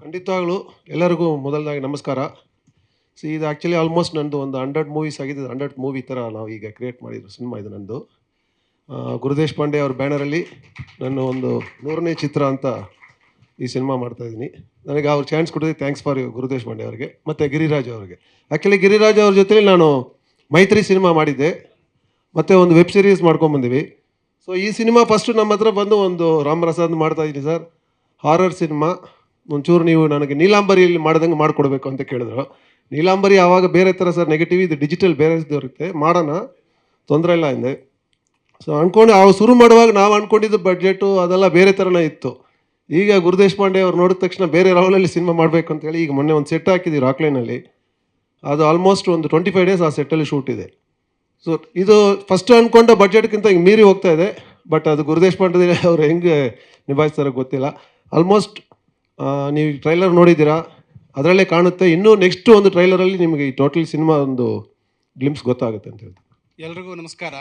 ಖಂಡಿತವಾಗ್ಲೂ ಎಲ್ಲರಿಗೂ ಮೊದಲದಾಗಿ ನಮಸ್ಕಾರ. ಸಿ ಇದು ಆ್ಯಕ್ಚುಲಿ ಆಲ್ಮೋಸ್ಟ್ ನಂದು ಒಂದು ಹಂಡ್ರೆಡ್ ಮೂವೀಸ್ ಆಗಿದೆ ಹಂಡ್ರೆಡ್ ಮೂವಿ ಥರ ನಾವು ಈಗ ಕ್ರಿಯೇಟ್ ಮಾಡಿದ್ರು ಸಿನಿಮಾ ಇದು ನಂದು. ಗುರುದೇಶ್ ಪಾಂಡೆ ಅವ್ರ ಬ್ಯಾನರಲ್ಲಿ ನನ್ನ ಒಂದು ನೂರನೇ ಚಿತ್ರ ಅಂತ ಈ ಸಿನಿಮಾ ಮಾಡ್ತಾಯಿದ್ದೀನಿ ನನಗೆ ಅವ್ರು ಚಾನ್ಸ್ ಕೊಟ್ಟಿದ್ದಕ್ಕೆ thanks for you Gurudesh Pande ಅವರಿಗೆ, ಮತ್ತು ಗಿರಿರಾಜ್ ಅವರಿಗೆ. ಆ್ಯಕ್ಚುಲಿ ಗಿರಿರಾಜ್ ಅವ್ರ ಜೊತೆಲಿ ನಾನು ಮೈತ್ರಿ ಸಿನಿಮಾ ಮಾಡಿದ್ದೆ, ಮತ್ತು ಒಂದು ವೆಬ್ ಸೀರೀಸ್ ಮಾಡ್ಕೊಂಬಂದಿವಿ ಸೊ ಈ ಸಿನಿಮಾ ಫಸ್ಟು ನಮ್ಮ ಹತ್ರ ಬಂದು ಒಂದು ರಾಮ್ ಮಾಡ್ತಾ ಮಾಡ್ತಾಯಿದ್ದೀನಿ ಸರ್. ಹಾರರ್ ಸಿನಿಮಾ ಒಂಚೂರು ನೀವು ನನಗೆ ನೀಲಾಂಬರಿಯಲ್ಲಿ ಮಾಡ್ದಂಗೆ ಮಾಡಿಕೊಡ್ಬೇಕು ಅಂತ ಕೇಳಿದ್ರು. ನೀಲಾಂಬರಿ ಆವಾಗ ಬೇರೆ ಥರ ಸರ್ ನೆಗೆಟಿವ್ ಇದು ಡಿಜಿಟಲ್ ಬೇರೆ ಇರುತ್ತೆ ಮಾಡೋಣ. ತೊಂದರೆ ಇಲ್ಲ ಅಂದೆ. ಸೊ ಅಂದ್ಕೊಂಡು ಅವು ಶುರು ಮಾಡುವಾಗ ನಾವು ಅಂದ್ಕೊಂಡಿದ್ದು ಬಡ್ಜೆಟು ಅದೆಲ್ಲ ಬೇರೆ ಥರನೇ ಇತ್ತು. ಈಗ ಗುರುದೇಶ್ ಪಾಂಡೆ ಅವ್ರು ನೋಡಿದ ತಕ್ಷಣ ಬೇರೆ ರಾವಲಲ್ಲಿ ಸಿನಿಮಾ ಮಾಡಬೇಕು ಅಂತೇಳಿ ಈಗ ಮೊನ್ನೆ ಒಂದು ಸೆಟ್ ಹಾಕಿದ್ದೀವಿ ರಾಕ್ಲೈನಲ್ಲಿ. ಅದು ಆಲ್ಮೋಸ್ಟ್ ಒಂದು ಟ್ವೆಂಟಿ ಫೈವ್ ಡೇಸ್ ಆ ಸೆಟ್ಟಲ್ಲಿ ಶೂಟ್ ಇದೆ. ಸೊ ಇದು ಫಸ್ಟ್ ಅಂದ್ಕೊಂಡ ಬಡ್ಜೆಟ್ಗಿಂತ ಈಗ ಮೀರಿ ಹೋಗ್ತಾ ಇದೆ. ಬಟ್ ಅದು ಗುರುದೇಶ್ ಪಾಂಡೆ ಅವ್ರು ಹೆಂಗೆ ನಿಭಾಯಿಸ್ತಾರೋ ಗೊತ್ತಿಲ್ಲ. ಆಲ್ಮೋಸ್ಟ್ ನೀವು ಟ್ರೈಲರ್ ನೋಡಿದ್ದೀರಾ? ಅದರಲ್ಲೇ ಕಾಣುತ್ತೆ. ಇನ್ನೂ ನೆಕ್ಸ್ಟ್ ಒಂದು ಟ್ರೈಲರಲ್ಲಿ ನಿಮಗೆ ಈ ಟೋಟಲ್ ಸಿನಿಮಾ ಒಂದು ಗ್ಲಿಮ್ಸ್ ಗೊತ್ತಾಗುತ್ತೆ ಅಂತ ಹೇಳ್ತೀನಿ. ಎಲ್ರಿಗೂ ನಮಸ್ಕಾರ.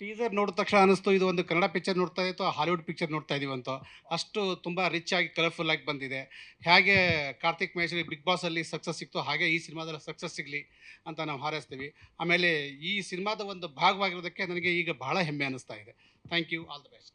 ಟೀಸರ್ ನೋಡಿದ ತಕ್ಷಣ ಅನಿಸ್ತು ಇದು ಒಂದು ಕನ್ನಡ ಪಿಕ್ಚರ್ ನೋಡ್ತಾ ಇತ್ತು ಹಾಲಿವುಡ್ ಪಿಕ್ಚರ್ ನೋಡ್ತಾ ಇದೀವಿ ಅಂತ. ಅಷ್ಟು ತುಂಬ ರಿಚ್ ಆಗಿ ಕಲರ್ಫುಲ್ ಆಗಿ ಬಂದಿದೆ. ಹೇಗೆ ಕಾರ್ತಿಕ್ ಮಹೇಶ್ವರಿ ಬಿಗ್ ಬಾಸಲ್ಲಿ ಸಕ್ಸಸ್ ಸಿಕ್ತು, ಹಾಗೆ ಈ ಸಿನಿಮಾದಲ್ಲಿ ಸಕ್ಸಸ್ ಸಿಗಲಿ ಅಂತ ನಾವು ಹಾರೈಸ್ತೀವಿ. ಆಮೇಲೆ ಈ ಸಿನಿಮಾದ ಒಂದು ಭಾಗವಾಗಿರೋದಕ್ಕೆ ನನಗೆ ಈಗ ಬಹಳ ಹೆಮ್ಮೆ ಅನಿಸ್ತಾ ಇದೆ. Thank you all the best